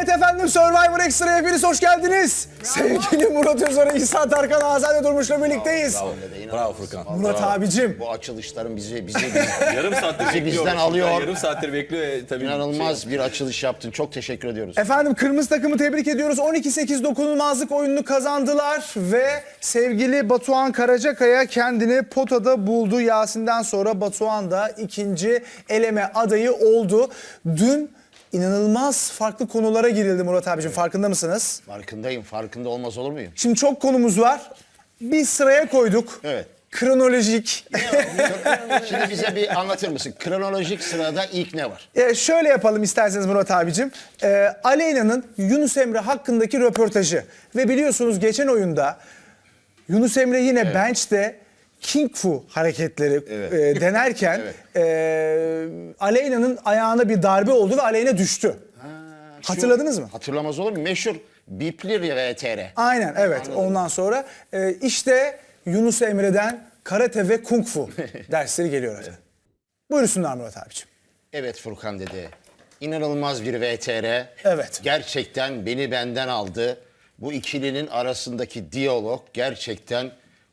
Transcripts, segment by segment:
Evet efendim Survivor Extra'ya hepiniz hoş geldiniz. Sevgili Murat Özarı, İhsan Tarkan, Azade Durmuş'la birlikteyiz. Bravo Furkan. Murat abicim. Bu açılışların bizi bizi, bizi Yarım saattir Bizi bekliyor. bizden alıyor. Yarım saattir bekliyor. E, tabii inanılmaz bir açılış yaptın. Çok teşekkür ediyoruz. Efendim kırmızı takımı tebrik ediyoruz. 12-8 dokunulmazlık oyununu kazandılar ve sevgili Batuhan Karacakaya kendini potada buldu. Yasin'den sonra Batuhan da ikinci eleme adayı oldu. Dün inanılmaz farklı konulara girildi Murat abicim farkında mısınız? Farkındayım. Farkında olmaz olur muyum? Şimdi çok konumuz var. Bir sıraya koyduk. Evet. Kronolojik. Şimdi bize bir anlatır mısın? Kronolojik sırada ilk ne var? E, şöyle yapalım isterseniz Murat abicim. E, Aleyna'nın Yunus Emre hakkındaki röportajı. Ve biliyorsunuz geçen oyunda Yunus Emre yine bench'te King Fu hareketleri Evet. e, denerken e, Aleyna'nın ayağına bir darbe oldu ve Aleyna düştü. Şu- Hatırladınız mı? Hatırlamaz olur muyum? Meşhur Bipli VTR. Aynen evet ondan sonra e, işte Yunus Emre'den karate ve kung fu dersleri geliyor efendim. Buyursunlar Murat abicim. Evet Furkan dedi. İnanılmaz bir VTR. Evet. Gerçekten beni benden aldı. Bu ikilinin arasındaki diyalog gerçekten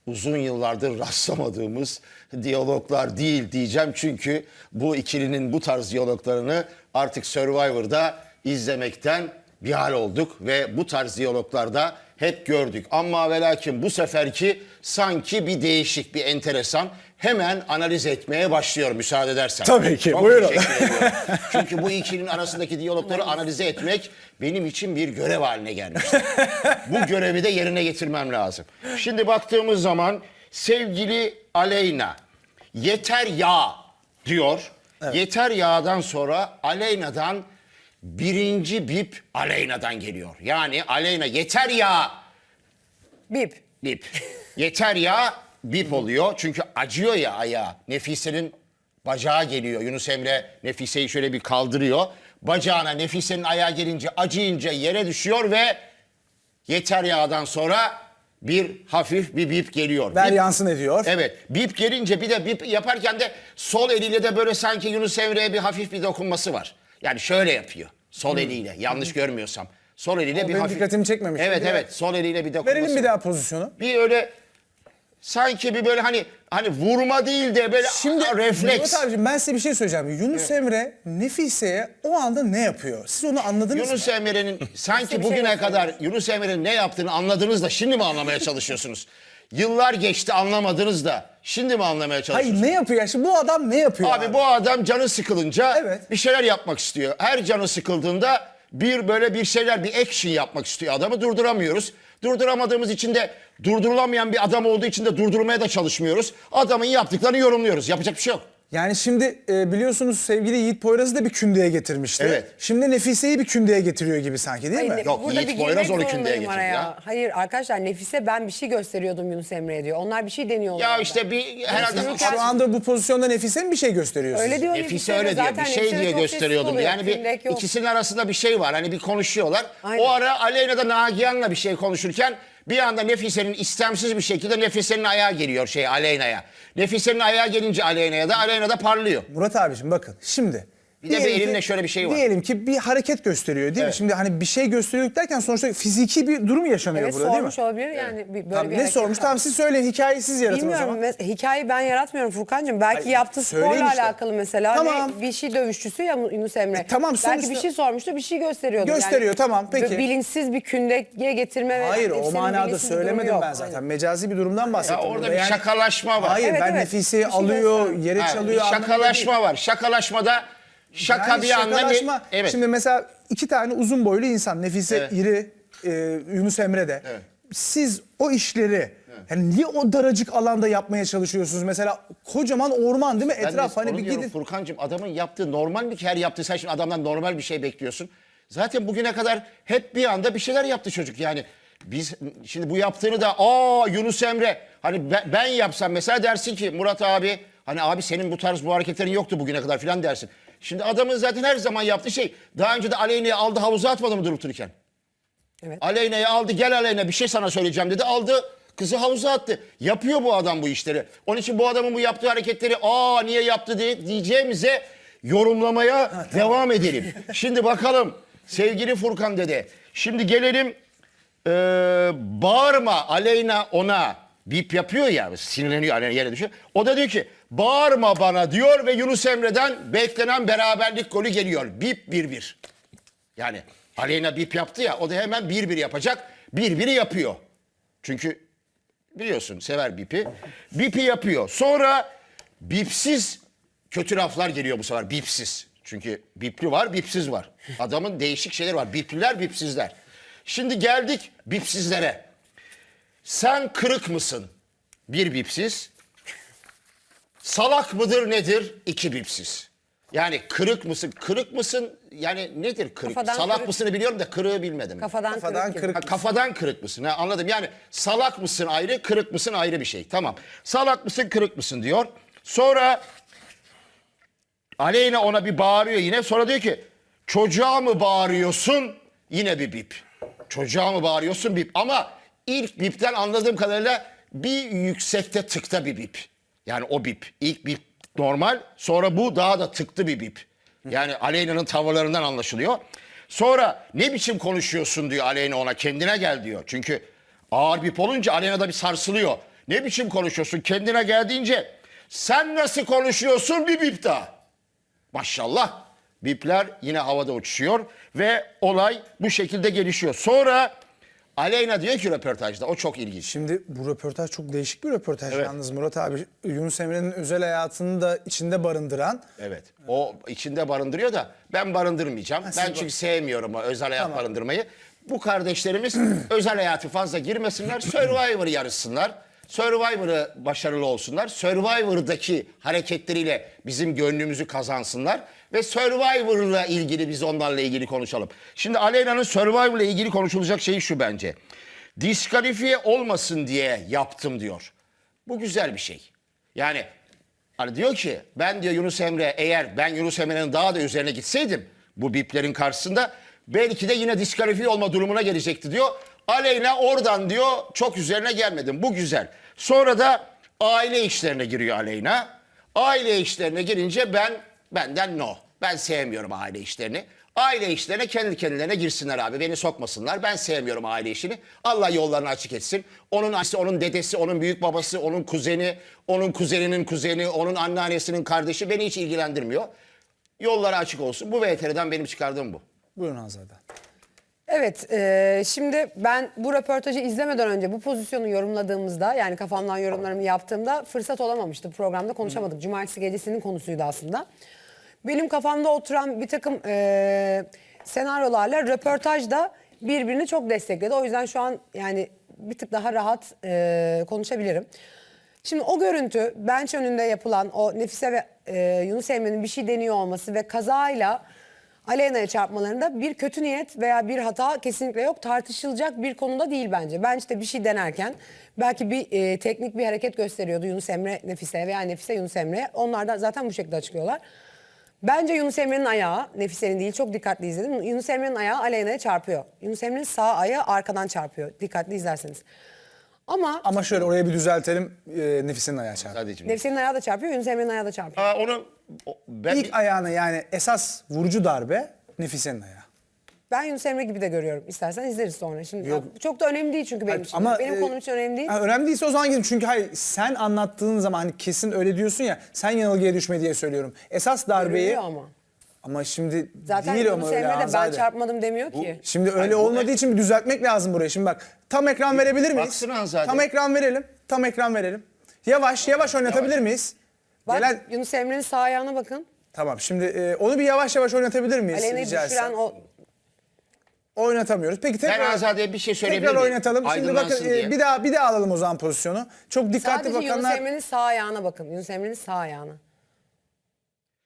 uzun yıllardır rastlamadığımız diyaloglar değil diyeceğim. Çünkü bu ikilinin bu tarz diyaloglarını artık Survivor'da izlemekten bir hal olduk. Ve bu tarz diyaloglarda hep gördük. Ama ve lakin bu seferki sanki bir değişik, bir enteresan. Hemen analiz etmeye başlıyor müsaade edersen. Tabii ki, Çok buyurun. teşekkür ediyorum. Çünkü bu ikilinin arasındaki diyalogları analize etmek benim için bir görev haline gelmişti. bu görevi de yerine getirmem lazım. Şimdi baktığımız zaman sevgili Aleyna yeter ya diyor. Yeter yağdan sonra Aleyna'dan birinci bip Aleyna'dan geliyor. Yani Aleyna yeter ya Bip. bip. Yeter ya bip oluyor. Çünkü acıyor ya ayağı. Nefise'nin bacağı geliyor. Yunus Emre Nefise'yi şöyle bir kaldırıyor. Bacağına Nefise'nin ayağı gelince acıyınca yere düşüyor ve yeter yağdan sonra bir hafif bir bip geliyor. Ver Bip- yansın ediyor. Evet. Bip gelince bir de bip yaparken de sol eliyle de böyle sanki Yunus Emre'ye bir hafif bir dokunması var. Yani şöyle yapıyor. Sol eliyle. Yanlış görmüyorsam. Sol eliyle bir benim hafif. dikkatimi çekmemişti. Evet evet. Sol eliyle bir dokunması. Verelim bir daha pozisyonu. Bir öyle sanki bir böyle hani hani vurma değil de böyle Şimdi Aa, refleks. Murat abicim ben size bir şey söyleyeceğim. Yunus Emre Nefise'ye o anda ne yapıyor? Siz onu anladınız Yunus mı? Emre'nin sanki şey bugüne kadar Yunus Emre'nin ne yaptığını anladınız da şimdi mi anlamaya çalışıyorsunuz? Yıllar geçti anlamadınız da şimdi mi anlamaya çalışıyorsunuz? Hayır ne yapıyor? ya? Şimdi bu adam ne yapıyor? Abi bu adam canı sıkılınca Evet. bir şeyler yapmak istiyor. Her canı sıkıldığında bir böyle bir şeyler bir action yapmak istiyor. Adamı durduramıyoruz. Durduramadığımız için de durdurulamayan bir adam olduğu için de durdurmaya da çalışmıyoruz. Adamın yaptıklarını yorumluyoruz. Yapacak bir şey yok. Yani şimdi e, biliyorsunuz sevgili Yiğit Poyraz'ı da bir kündeye getirmişti. Evet. Şimdi Nefise'yi bir kündeye getiriyor gibi sanki değil mi? Hayır, Yok, burada Yiğit bir Poyraz girmek 12'ünde zorundayım getirdi araya. ya. Hayır arkadaşlar Nefise ben bir şey gösteriyordum Yunus Emre'ye diyor. Onlar bir şey deniyorlar. Ya orada. işte bir herhalde Şu anda bu pozisyonda Nefise mi bir şey gösteriyor Öyle diyor Nefise öyle diyor. Zaten Bir şey diye gösteriyordum. Yani bir yok. ikisinin arasında bir şey var. Hani bir konuşuyorlar. Aynen. O ara Aleyna da Nagihan'la bir şey konuşurken bir anda Nefise'nin istemsiz bir şekilde Nefise'nin ayağı geliyor şey Aleyna'ya. Nefise'nin ayağı gelince Aleyna'ya da Aleyna da parlıyor. Murat abicim bakın şimdi. Bir de bir ki- şöyle bir şey var. Diyelim ki bir hareket gösteriyor değil mi? Evet. Şimdi hani bir şey gösteriyor derken sonuçta fiziki bir durum yaşanıyor Evet burada değil mi? sormuş olabilir yani. bir- Böyle Tamam, bir ne hareket sormuş? var. Tamam siz söyleyin hikayeyi siz yaratın o Bilmiyorum. zaman. mes- Hikayeyi ben yaratmıyorum Furkan'cığım. Belki yaptığı söyleyin sporla işte. alakalı mesela. Tamam. Ne, bir şey dövüşçüsü ya Yunus Emre. tamam, Belki sonuçta- bir şey sormuştu bir şey gösteriyordu. Gösteriyor, tamam, peki. böyle Bilinçsiz bir kündeye getirme ve Hayır o manada bilinçsiz bir durumu söylemedim yok. ben zaten. Mecazi bir durumdan bahsettim. Ya orada burada. bir şakalaşma var. Hayır Evet, ben evet. Nefise'yi Bir şey alıyor, yere çalıyor. bir anlamında şakalaşma var. Şakalaşmada şaka Yani bir anda evet. Şimdi mesela iki tane uzun boylu insan. Nefise Evet. iri, e, Yunus Emre de. Evet. Siz o işleri yani niye o daracık alanda yapmaya çalışıyorsunuz? Mesela kocaman orman değil mi? Ben de Etraf hani bir diyorum gidin. Furkancığım adamın yaptığı normal ki her yaptığı sen şimdi adamdan normal bir şey bekliyorsun. Zaten bugüne kadar hep bir anda bir şeyler yaptı çocuk yani. Biz şimdi bu yaptığını da aa Yunus Emre hani ben, ben yapsam mesela dersin ki Murat abi hani abi senin bu tarz bu hareketlerin yoktu bugüne kadar filan dersin. Şimdi adamın zaten her zaman yaptığı şey daha önce de Aleyna'yı aldı havuza atmadı mı durup dururken? Evet. Aleyna'yı aldı gel Aleyna bir şey sana söyleyeceğim dedi aldı kızı havuza attı. Yapıyor bu adam bu işleri. Onun için bu adamın bu yaptığı hareketleri aa niye yaptı diye diyeceğimize yorumlamaya devam edelim. Şimdi bakalım Sevgili Furkan dede. Şimdi gelelim e, bağırma Aleyna ona bip yapıyor ya sinirleniyor Aleyna yere düşüyor. O da diyor ki bağırma bana diyor ve Yunus Emre'den beklenen beraberlik golü geliyor. Bip 1-1. Yani Aleyna bip yaptı ya o da hemen 1-1 yapacak. 1-1'i yapıyor. Çünkü biliyorsun sever bipi. Bipi yapıyor. Sonra bipsiz kötü laflar geliyor bu sefer bipsiz. Çünkü bipli var, bipsiz var. Adamın değişik şeyleri var. Bipliler, bipsizler. Şimdi geldik bipsizlere. Sen kırık mısın? Bir bipsiz. Salak mıdır nedir? İki bipsiz. Yani kırık mısın? Kırık mısın? Yani nedir kırık? Kafadan Salak kırık. mısını biliyorum da kırığı bilmedim. Kafadan, Kafadan kırık. kırık. Ha, kafadan kırık mısın? Ha, anladım. Yani salak mısın ayrı, kırık mısın ayrı bir şey. Tamam. Salak mısın, kırık mısın diyor. Sonra Aleyna ona bir bağırıyor yine. Sonra diyor ki çocuğa mı bağırıyorsun? Yine bir bip. Çocuğa mı bağırıyorsun bip. Ama ilk bipten anladığım kadarıyla bir yüksekte tıkta bir bip. Yani o bip. İlk bip normal. Sonra bu daha da tıktı bir bip. Yani Aleyna'nın tavırlarından anlaşılıyor. Sonra ne biçim konuşuyorsun diyor Aleyna ona. Kendine gel diyor. Çünkü ağır bip olunca Aleyna da bir sarsılıyor. Ne biçim konuşuyorsun? Kendine gel deyince sen nasıl konuşuyorsun bir bip daha. Maşallah bipler yine havada uçuşuyor ve olay bu şekilde gelişiyor. Sonra Aleyna diyor ki röportajda o çok ilginç. Şimdi bu röportaj çok değişik bir röportaj yalnız Murat abi. Yunus Emre'nin özel hayatını da içinde barındıran. Evet. O içinde barındırıyor da ben barındırmayacağım. Ha, ben çünkü bar- sevmiyorum o özel hayat Tamam. barındırmayı. Bu kardeşlerimiz özel hayatı fazla girmesinler. Survivor yarışsınlar. Survivor'ı başarılı olsunlar. Survivor'daki hareketleriyle bizim gönlümüzü kazansınlar. Ve Survivor'la ilgili biz onlarla ilgili konuşalım. Şimdi Aleyna'nın Survivor'la ilgili konuşulacak şey şu bence. Diskalifiye olmasın diye yaptım diyor. Bu güzel bir şey. Yani Hani diyor ki ben diyor Yunus Emre eğer ben Yunus Emre'nin daha da üzerine gitseydim bu biplerin karşısında belki de yine diskalifiye olma durumuna gelecekti diyor. Aleyna oradan diyor çok üzerine gelmedim. Bu güzel. Sonra da aile işlerine giriyor Aleyna. Aile işlerine girince ben benden no. Ben sevmiyorum aile işlerini. Aile işlerine kendi kendilerine girsinler abi. Beni sokmasınlar. Ben sevmiyorum aile işini. Allah yollarını açık etsin. Onun annesi, onun dedesi, onun büyük babası, onun kuzeni, onun kuzeninin kuzeni, onun anneannesinin kardeşi beni hiç ilgilendirmiyor. Yolları açık olsun. Bu VTR'den benim çıkardığım bu. Buyurun Hanzade. Evet, e, şimdi ben bu röportajı izlemeden önce bu pozisyonu yorumladığımızda yani kafamdan yorumlarımı yaptığımda fırsat olamamıştı. Programda konuşamadık. Cumartesi gecesinin konusuydu aslında. Benim kafamda oturan bir takım e, senaryolarla röportajda birbirini çok destekledi. O yüzden şu an yani bir tık daha rahat e, konuşabilirim. Şimdi o görüntü bench önünde yapılan o Nefise ve e, Yunus Emre'nin bir şey deniyor olması ve kazayla Aleyna'ya çarpmalarında bir kötü niyet veya bir hata kesinlikle yok. Tartışılacak bir konuda değil bence. Ben işte bir şey denerken belki bir e, teknik bir hareket gösteriyordu Yunus Emre Nefise'ye veya Nefise Yunus Emre'ye. Onlar da zaten bu şekilde açıklıyorlar. Bence Yunus Emre'nin ayağı, Nefise'nin değil çok dikkatli izledim. Yunus Emre'nin ayağı Aleyna'ya çarpıyor. Yunus Emre'nin sağ ayağı arkadan çarpıyor. Dikkatli izlerseniz. Ama Ama şöyle oraya bir düzeltelim. E, Nefise'nin ayağı çarptı. Sadece. Nefse'nin ayağı da çarpıyor, Yunus Emre'nin ayağı da çarpıyor. Aa, onu ben İlk ayağına yani esas vurucu darbe Nefise'nin ayağı. Ben Yunus Emre gibi de görüyorum. İstersen izleriz sonra. Şimdi Yok. çok da önemli değil çünkü benim için. benim e, konum için önemli değil. ha, önemli değilse o zaman gidin. Çünkü hayır sen anlattığın zaman hani kesin öyle diyorsun ya sen yanılgıya düşme diye söylüyorum. Esas darbeyi Görülüyor ama. ama şimdi Zaten değil ama Yunus öyle Emre de ben çarpmadım demiyor ki. Şimdi öyle olmadığı için bir düzeltmek lazım buraya. Şimdi bak tam ekran verebilir miyiz? Baksın Hanzade. Tam ekran verelim. Tam ekran verelim. Yavaş yavaş oynatabilir miyiz? Bak Gelen Yunus Emre'nin sağ ayağına bakın. tamam şimdi e, onu bir yavaş yavaş oynatabilir miyiz? Aleyna'yı rica düşüren o Oynatamıyoruz. Peki tekrar Ben Azade'ye bir şey söyleyebilir Tekrar oynatalım. Şimdi bakın e, diye. bir daha bir daha alalım o zaman pozisyonu. Çok dikkatli sadece Yunus bakanlar. Emre'nin sağ ayağına bakın. Yunus Emre'nin sağ ayağına.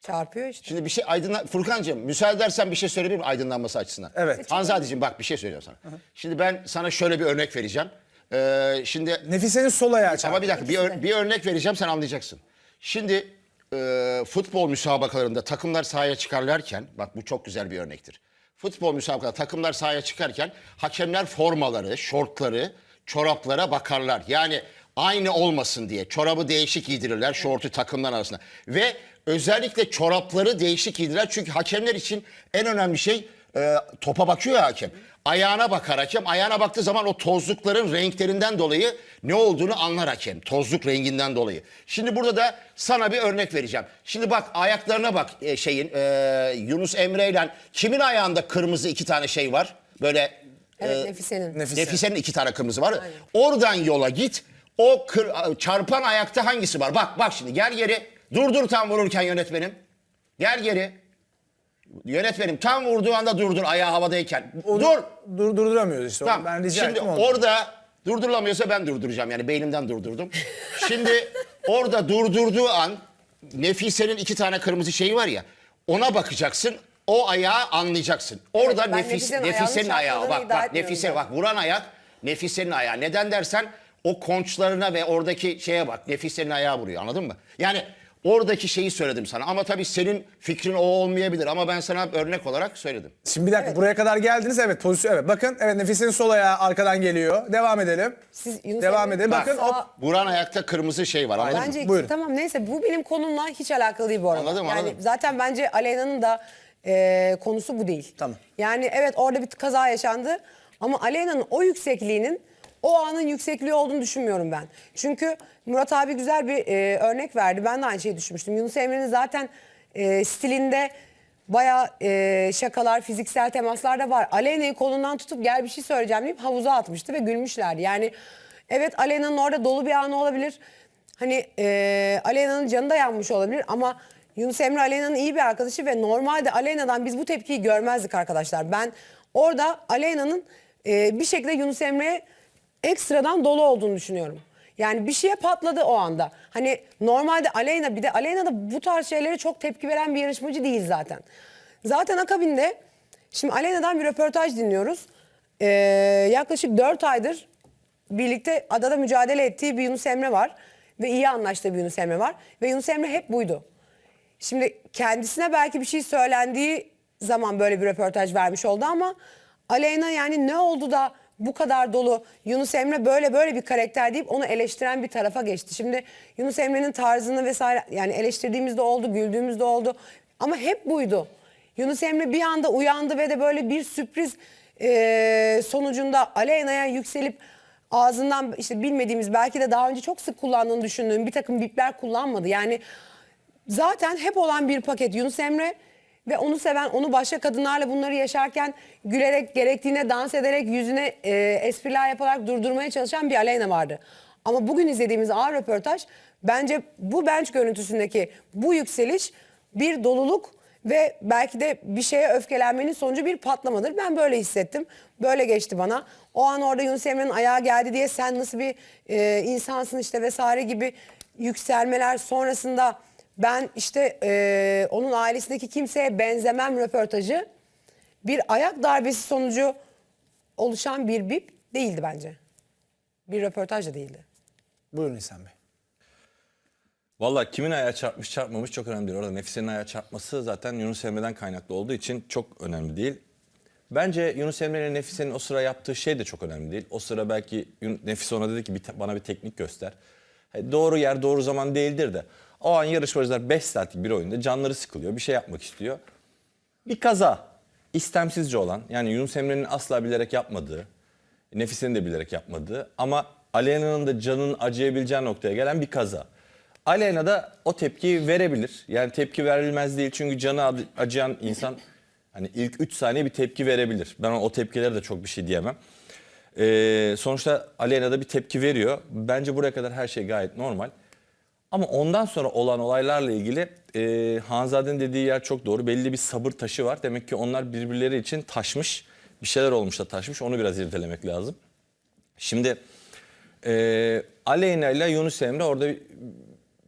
Çarpıyor işte. Şimdi bir şey aydınlan... Furkan'cığım müsaade edersen bir şey söyleyebilir miyim aydınlanması açısından? Evet. Hanzadeciğim bak bir şey söylüyorum sana. Şimdi ben sana şöyle bir örnek vereceğim. Ee, şimdi Nefise'nin sol ayağı çarptı. ama bir dakika bir, ör- bir örnek vereceğim sen anlayacaksın. Şimdi e, futbol müsabakalarında takımlar sahaya çıkarlarken bak bu çok güzel bir örnektir. Futbol müsabakalarında takımlar sahaya çıkarken hakemler formaları, şortları, çoraplara bakarlar. Yani aynı olmasın diye çorabı değişik giydirirler şortu takımlar arasında. Ve özellikle çorapları değişik giydirirler çünkü hakemler için en önemli şey e, topa bakıyor ya hakem. Ayağına bakar hakem. Ayağına baktığı zaman o tozlukların renklerinden dolayı ne olduğunu anlar hakem. Tozluk renginden dolayı. Şimdi burada da sana bir örnek vereceğim. Şimdi bak ayaklarına bak e, şeyin e, Yunus Emre ile kimin ayağında kırmızı iki tane şey var? Böyle Evet Nefise'nin. Nefise. Nefise'nin iki tane kırmızı var. Oradan yola git. O kır- çarpan ayakta hangisi var? Bak bak şimdi gel geri. Dur dur tam vururken yönetmenim. Gel geri. Yönetmenim tam vurduğu anda durdur ayağı havadayken. dur. Dur, durduramıyoruz işte. Tamam. Ben rica Şimdi ettim onu. orada durdurulamıyorsa ben durduracağım. Yani beynimden durdurdum. Şimdi orada durdurduğu an Nefise'nin iki tane kırmızı şeyi var ya. Ona bakacaksın. O ayağı anlayacaksın. Orada ben Nefis, Nefise'nin Nefis'in ayağını ayağı. çarpmadığını Bak iddia bak etmiyorum Nefise ben. bak vuran ayak Nefise'nin ayağı. Neden dersen o konçlarına ve oradaki şeye bak. Nefise'nin ayağı vuruyor anladın mı? Yani oradaki şeyi söyledim sana. Ama tabii senin fikrin o olmayabilir. Ama ben sana örnek olarak söyledim. Şimdi bir dakika buraya kadar geldiniz. Evet pozisyon evet. Bakın evet Nefise'nin sol ayağı arkadan geliyor. Devam edelim. Siz Yunus Devam Emre- edelim. Bak. Bakın hop. Vuran ayakta kırmızı şey var anladın mı? Bence Buyurun. tamam neyse bu benim konumla hiç alakalı değil bu arada. Anladım, yani anladım. zaten bence Aleyna'nın da e, konusu bu değil. Tamam. Yani evet orada bir kaza yaşandı ama Aleyna'nın o yüksekliğinin o anın yüksekliği olduğunu düşünmüyorum ben. Çünkü Murat abi güzel bir e, örnek verdi. Ben de aynı şeyi düşünmüştüm. Yunus Emre'nin zaten e, stilinde bayağı e, şakalar, fiziksel temaslar da var. Aleyna'yı kolundan tutup gel bir şey söyleyeceğim deyip havuza atmıştı ve gülmüşlerdi. Yani evet Aleyna'nın orada dolu bir anı olabilir. Hani e, Aleyna'nın canı da yanmış olabilir ama Yunus Emre Aleyna'nın iyi bir arkadaşı ve normalde Aleyna'dan biz bu tepkiyi görmezdik arkadaşlar. Ben orada Aleyna'nın e, bir şekilde Yunus Emre'ye ekstradan dolu olduğunu düşünüyorum. Yani bir şeye patladı o anda. Hani normalde Aleyna bir de Aleyna da bu tarz şeylere çok tepki veren bir yarışmacı değil zaten. Zaten akabinde şimdi Aleyna'dan bir röportaj dinliyoruz. Ee, yaklaşık 4 aydır birlikte adada mücadele ettiği bir Yunus Emre var. Ve iyi anlaştığı bir Yunus Emre var. Ve Yunus Emre hep buydu. Şimdi kendisine belki bir şey söylendiği zaman böyle bir röportaj vermiş oldu ama Aleyna yani ne oldu da bu kadar dolu Yunus Emre böyle böyle bir karakter deyip onu eleştiren bir tarafa geçti. Şimdi Yunus Emre'nin tarzını vesaire yani eleştirdiğimiz de oldu, güldüğümüz de oldu ama hep buydu. Yunus Emre bir anda uyandı ve de böyle bir sürpriz eee, sonucunda Aleyna'ya yükselip ağzından işte bilmediğimiz belki de daha önce çok sık kullandığını düşündüğüm bir takım bipler kullanmadı. Yani zaten hep olan bir paket Yunus Emre ve onu seven, onu başka kadınlarla bunları yaşarken gülerek, gerektiğine dans ederek, yüzüne e, espriler yaparak durdurmaya çalışan bir Aleyna vardı. Ama bugün izlediğimiz ağır röportaj bence bu bench görüntüsündeki bu yükseliş bir doluluk ve belki de bir şeye öfkelenmenin sonucu bir patlamadır. Ben böyle hissettim. Böyle geçti bana. O an orada Yunus Emre'nin ayağı geldi diye sen nasıl bir e, insansın işte vesaire gibi yükselmeler sonrasında ben işte e, onun ailesindeki kimseye benzemem röportajı bir ayak darbesi sonucu oluşan bir bip değildi bence. Bir röportaj da değildi. Buyurun İhsan Bey. Valla kimin ayağı çarpmış çarpmamış çok önemli değil. Orada Nefise'nin ayağı çarpması zaten Yunus Emre'den kaynaklı olduğu için çok önemli değil. Bence Yunus Emre ile Nefise'nin o sıra yaptığı şey de çok önemli değil. O sıra belki Nefise ona dedi ki bana bir teknik göster. He, doğru yer doğru zaman değildir de. O an yarışmacılar 5 saatlik bir oyunda canları sıkılıyor. Bir şey yapmak istiyor. Bir kaza. istemsizce olan yani Yunus Emre'nin asla bilerek yapmadığı, Nefise'nin de bilerek yapmadığı ama Aleyna'nın da canının acıyabileceği noktaya gelen bir kaza. Aleyna da o tepkiyi verebilir. Yani tepki verilmez değil çünkü canı acıyan insan hani ilk 3 saniye bir tepki verebilir. Ben o tepkilere de çok bir şey diyemem. Ee, sonuçta Aleyna da bir tepki veriyor. Bence buraya kadar her şey gayet normal. Ama ondan sonra olan olaylarla ilgili e, Hanzade'nin dediği yer çok doğru. Belli bir sabır taşı var. Demek ki onlar birbirleri için taşmış. Bir şeyler olmuş da taşmış. Onu biraz irdelemek lazım. Şimdi e, Aleyna ile Yunus Emre orada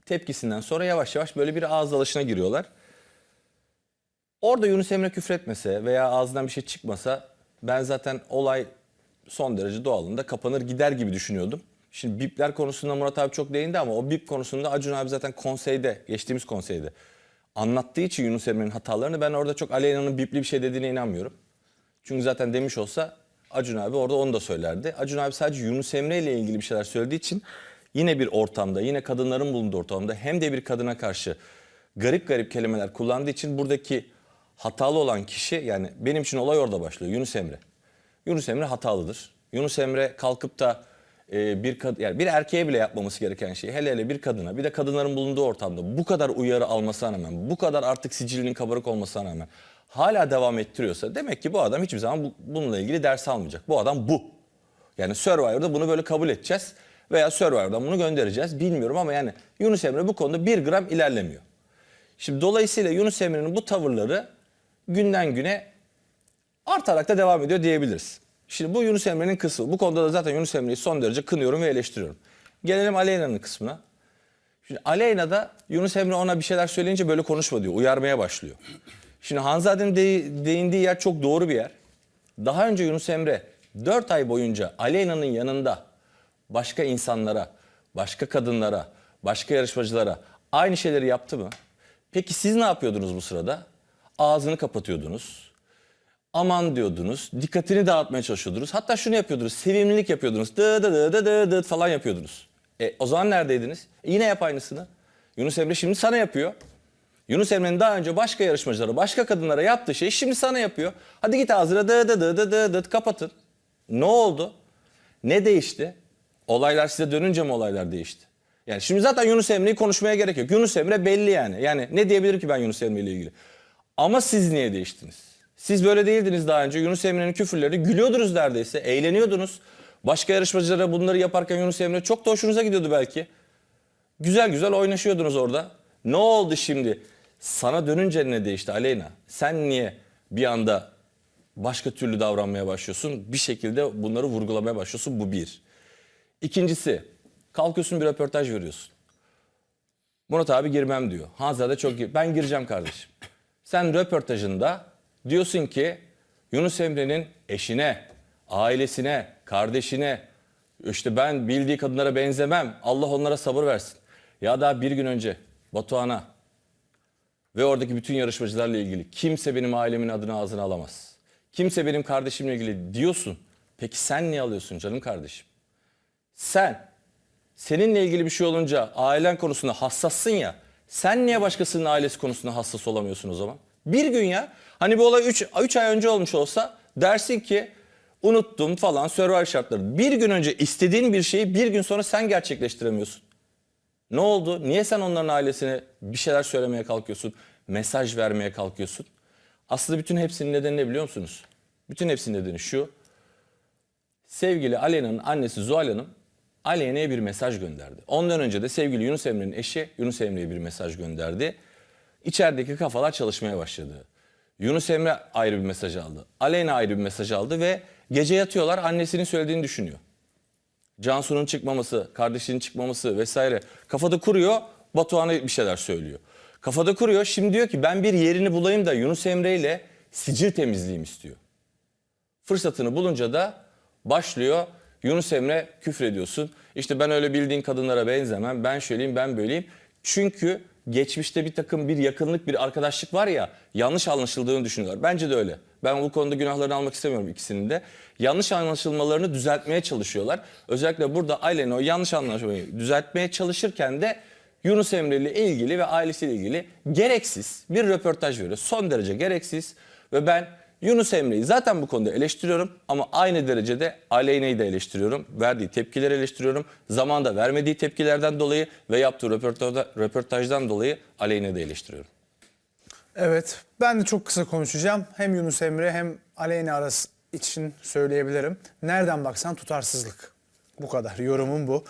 tepkisinden sonra yavaş yavaş böyle bir ağız alışına giriyorlar. Orada Yunus Emre küfretmese veya ağzından bir şey çıkmasa ben zaten olay son derece doğalında kapanır gider gibi düşünüyordum. Şimdi bipler konusunda Murat abi çok değindi ama o bip konusunda Acun abi zaten konseyde, geçtiğimiz konseyde anlattığı için Yunus Emre'nin hatalarını ben orada çok Aleyna'nın bipli bir şey dediğine inanmıyorum. Çünkü zaten demiş olsa Acun abi orada onu da söylerdi. Acun abi sadece Yunus Emre ile ilgili bir şeyler söylediği için yine bir ortamda, yine kadınların bulunduğu ortamda hem de bir kadına karşı garip garip kelimeler kullandığı için buradaki hatalı olan kişi yani benim için olay orada başlıyor. Yunus Emre. Yunus Emre hatalıdır. Yunus Emre kalkıp da e, bir kad yani bir erkeğe bile yapmaması gereken şey hele hele bir kadına bir de kadınların bulunduğu ortamda bu kadar uyarı almasına rağmen bu kadar artık sicilinin kabarık olmasına rağmen hala devam ettiriyorsa demek ki bu adam hiçbir zaman bu- bununla ilgili ders almayacak. Bu adam bu. Yani Survivor'da bunu böyle kabul edeceğiz veya Survivor'dan bunu göndereceğiz bilmiyorum ama yani Yunus Emre bu konuda bir gram ilerlemiyor. Şimdi dolayısıyla Yunus Emre'nin bu tavırları günden güne artarak da devam ediyor diyebiliriz. Şimdi bu Yunus Emre'nin kısmı. Bu konuda da zaten Yunus Emre'yi son derece kınıyorum ve eleştiriyorum. Gelelim Aleyna'nın kısmına. Şimdi Aleyna da Yunus Emre ona bir şeyler söyleyince böyle konuşma diyor. Uyarmaya başlıyor. Şimdi Hanzade'nin de- değindiği yer çok doğru bir yer. Daha önce Yunus Emre 4 ay boyunca Aleyna'nın yanında başka insanlara, başka kadınlara, başka yarışmacılara aynı şeyleri yaptı mı? Peki siz ne yapıyordunuz bu sırada? Ağzını kapatıyordunuz. Aman diyordunuz. Dikkatini dağıtmaya çalışıyordunuz. Hatta şunu yapıyordunuz. Sevimlilik yapıyordunuz. Dı dı dı dı dı dı falan yapıyordunuz. E, o zaman neredeydiniz? E, yine yap aynısını. Yunus Emre şimdi sana yapıyor. Yunus Emre'nin daha önce başka yarışmacılara, başka kadınlara yaptığı şeyi şimdi sana yapıyor. Hadi git ağzına dı dı dı dı dı dı kapatın. Ne oldu? Ne değişti? Olaylar size dönünce mi olaylar değişti? Yani şimdi zaten Yunus Emre'yi konuşmaya gerek yok. Yunus Emre belli yani. Yani ne diyebilirim ki ben Yunus Emre ile ilgili? Ama siz niye değiştiniz? Siz böyle değildiniz daha önce. Yunus Emre'nin küfürleri gülüyordunuz neredeyse. Eğleniyordunuz. Başka yarışmacılara bunları yaparken Yunus Emre çok da hoşunuza gidiyordu belki. Güzel güzel oynaşıyordunuz orada. Ne oldu şimdi? Sana dönünce ne değişti Aleyna? Sen niye bir anda başka türlü davranmaya başlıyorsun? Bir şekilde bunları vurgulamaya başlıyorsun. Bu bir. İkincisi, kalkıyorsun bir röportaj veriyorsun. Murat abi girmem diyor. Hanzade çok gir. Ben gireceğim kardeşim. Sen röportajında diyorsun ki Yunus Emre'nin eşine, ailesine, kardeşine işte ben bildiği kadınlara benzemem. Allah onlara sabır versin. Ya daha bir gün önce Batuhan'a ve oradaki bütün yarışmacılarla ilgili kimse benim ailemin adını ağzına alamaz. Kimse benim kardeşimle ilgili diyorsun. Peki sen niye alıyorsun canım kardeşim? Sen seninle ilgili bir şey olunca ailen konusunda hassassın ya. Sen niye başkasının ailesi konusunda hassas olamıyorsun o zaman? Bir gün ya. Hani bu olay 3 ay önce olmuş olsa dersin ki unuttum falan survival şartları. Bir gün önce istediğin bir şeyi bir gün sonra sen gerçekleştiremiyorsun. Ne oldu? Niye sen onların ailesine bir şeyler söylemeye kalkıyorsun? Mesaj vermeye kalkıyorsun? Aslında bütün hepsinin nedeni ne biliyor musunuz? Bütün hepsinin nedeni şu. Sevgili Aleyna'nın annesi Zuhal Hanım Aleyna'ya bir mesaj gönderdi. Ondan önce de sevgili Yunus Emre'nin eşi Yunus Emre'ye bir mesaj gönderdi. İçerideki kafalar çalışmaya başladı. Yunus Emre ayrı bir mesaj aldı. Aleyna ayrı bir mesaj aldı ve gece yatıyorlar annesinin söylediğini düşünüyor. Cansu'nun çıkmaması, kardeşinin çıkmaması vesaire kafada kuruyor. Batuhan'a bir şeyler söylüyor. Kafada kuruyor. Şimdi diyor ki ben bir yerini bulayım da Yunus Emre ile sicil temizleyeyim istiyor. Fırsatını bulunca da başlıyor. Yunus Emre küfrediyorsun. İşte ben öyle bildiğin kadınlara benzemem. Ben şöyleyim, ben böyleyim. Çünkü geçmişte bir takım bir yakınlık, bir arkadaşlık var ya yanlış anlaşıldığını düşünüyorlar. Bence de öyle. Ben bu konuda günahlarını almak istemiyorum ikisinin de. Yanlış anlaşılmalarını düzeltmeye çalışıyorlar. Özellikle burada ailenin o yanlış anlaşılmayı düzeltmeye çalışırken de Yunus Emre ile ilgili ve ailesiyle ilgili gereksiz bir röportaj veriyor. Son derece gereksiz ve ben Yunus Emre'yi zaten bu konuda eleştiriyorum ama aynı derecede Aleyna'yı da eleştiriyorum. Verdiği tepkileri eleştiriyorum. Zamanda vermediği tepkilerden dolayı ve yaptığı röportajda, röportajdan dolayı Aleyna'yı da eleştiriyorum. Evet, ben de çok kısa konuşacağım. Hem Yunus Emre hem Aleyna arası için söyleyebilirim. Nereden baksan tutarsızlık. Bu kadar. Yorumum bu.